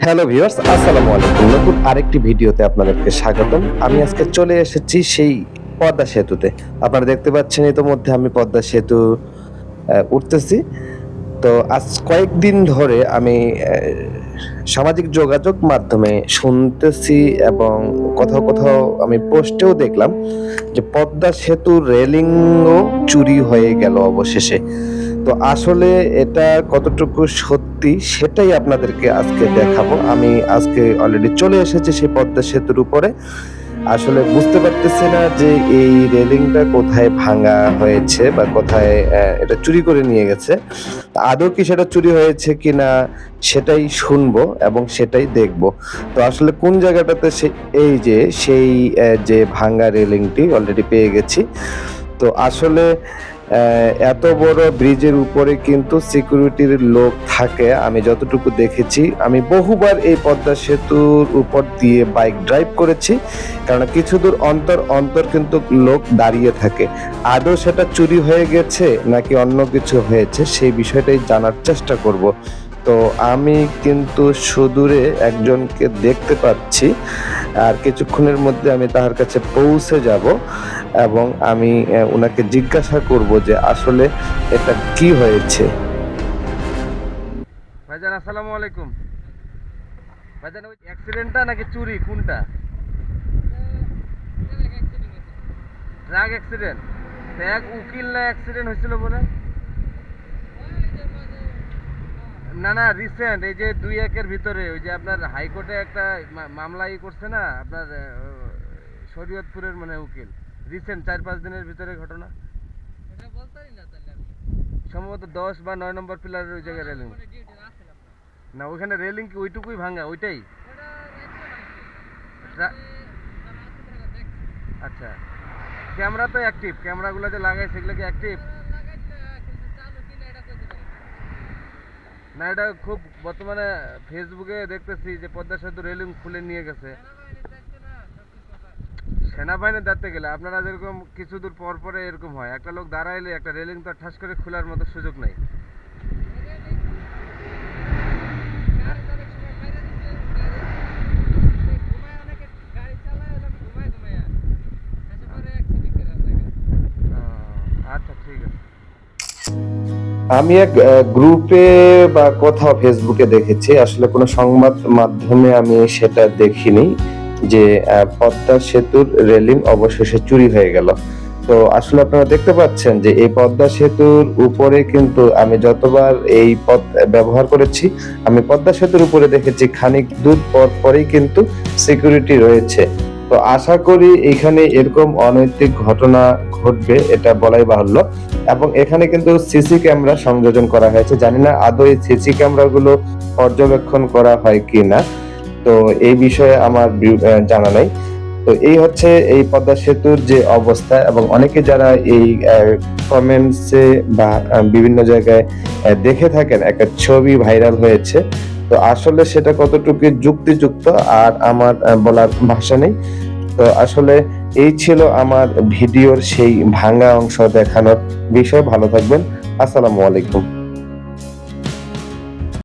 Hello viewers, আসসালামু আলাইকুম। নতুন আরেকটি ভিডিওতে আপনাদেরকে স্বাগতম। আমি আজকে চলে এসেছি সেই পদ্মা সেতুতে। আপনারা দেখতে পাচ্ছেন ইতোমধ্যে আমি পদ্মা সেতু উঠতেছি। তো আজ কয়েকদিন ধরে আমি সামাজিক যোগাযোগ মাধ্যমে শুনতেছি এবং কোথাও কোথাও আমি পোস্টেও দেখলাম যে পদ্মা সেতু রেলিংও চুরি হয়ে গেল অবশেষে। তো আসলে এটা কতটুকু সত্যি সেটাই আপনাদেরকে আজকে দেখাবো। আমি আজকে অলরেডি চলে এসেছি সেই পদ্মা সেতুর উপরে। আসলে বুঝতে পারতেছি না যে এই রেলিংটা কোথায় ভাঙা হয়েছে বা কোথায় এটা চুরি করে নিয়ে গেছে। আদৌ কি সেটা চুরি হয়েছে কি না সেটাই শুনব এবং সেটাই দেখব। তো আসলে কোন জায়গাটাতে সে এই যে, সেই যে ভাঙা রেলিংটি অলরেডি পেয়ে গেছি। তো আসলে এত বড় ব্রিজের উপরে কিন্তু সিকিউরিটির লোক থাকে, আমি যতটুকু দেখেছি। আমি বহুবার এই পদ্মা সেতুর উপর দিয়ে বাইক ড্রাইভ করেছি, কারণ কিছু দূর অন্তর অন্তর কিন্তু লোক দাঁড়িয়ে থাকে। আদৌ সেটা চুরি হয়ে গেছে নাকি অন্য কিছু হয়েছে, সেই বিষয়টাই জানার চেষ্টা করব। তো আমি কিন্তু সুদূরে একজনকে দেখতে পাচ্ছি। আর কিছুক্ষণের মধ্যে আমি তাহার কাছে পৌঁছে যাব এবং আমি ওনাকে জিজ্ঞাসা করব যে আসলে এটা কি হয়েছে। ভাইজান আসসালামু আলাইকুম। ভাইজান ওই অ্যাক্সিডেন্টটা নাকি চুরি? কোনটা? ট্রাক অ্যাক্সিডেন্ট এক উকিল না অ্যাক্সিডেন্ট হয়েছিল বলে? না না রিসেন্ট এই যে দুই একের ভিতরে ওই যে আপনার হাইকোর্টে একটা মামলা ই করছে না আপনার শরীয়তপুরের মানে উকিল। রিসেন্ট চার পাঁচ দিনের ভিতরে ঘটনা। সম্ভবত দশ বা নয় নম্বর পিলারের ওই জায়গায় রেলিং না ওইখানে রেলিং কি ওইটুকুই ভাঙা ওইটাই? আচ্ছা ক্যামেরা তো অ্যাক্টিভ ক্যামেরাগুলো যে লাগাই সেগুলো কি অ্যাক্টিভ না, এটা খুব বর্তমানে ফেসবুকে দেখতেছি যে পদ্মা সেতু রেলিং খুলে নিয়ে গেছে। সেনাবাহিনী দাঁড়তে গেলে আপনারা যেরকম কিছু দূর পর পরে এরকম হয়। একটা লোক দাঁড়াইলে একটা রেলিং তো ঠাস করে খোলার মতো সুযোগ নাই। আমি এক গ্রুপে বা কোথাও ফেসবুকে দেখেছি, আসলে কোনো সংবাদ মাধ্যমে আমি সেটা দেখিনি যে পদ্মা সেতুর রেলিং অবশেষে চুরি হয়ে গেল। তো আসলে আপনারা দেখতে পাচ্ছেন যে, এই পদ্মা সেতুর উপরে কিন্তু আমি যতবার এই পদ, ব্যবহার করেছি, আমি পদ্মা সেতুর উপরে দেখেছি খানিক দূর পর পরেই কিন্তু সিকিউরিটি রয়েছে। তো আশা করি এখানে এরকম অনৈতিক ঘটনা ঘটবে, এটা বলাই বাহুল্য। এবং এখানে কিন্তু সিসি ক্যামেরা সংযোজন করা হয়েছে। জানি না আদৌ এই সিসি ক্যামেরাগুলো পর্যবেক্ষণ করা হয় কি না তো এই বিষয়ে আমার জানা নাই। তো এই হচ্ছে এই পদ্মা সেতুর যে অবস্থা এবং অনেকে যারা এই কমেন্টসে বা বিভিন্ন জায়গায় দেখে থাকেন, একটা ছবি ভাইরাল হয়েছে। তো আসলে সেটা কতটুকু যুক্তিযুক্ত আর আমার বলার ভাষা নেই। তো আসলে এই ছিল আমার ভিডিওর সেই ভাঙা অংশ দেখানোর বিষয়। ভালো থাকবেন। আসসালামু আলাইকুম।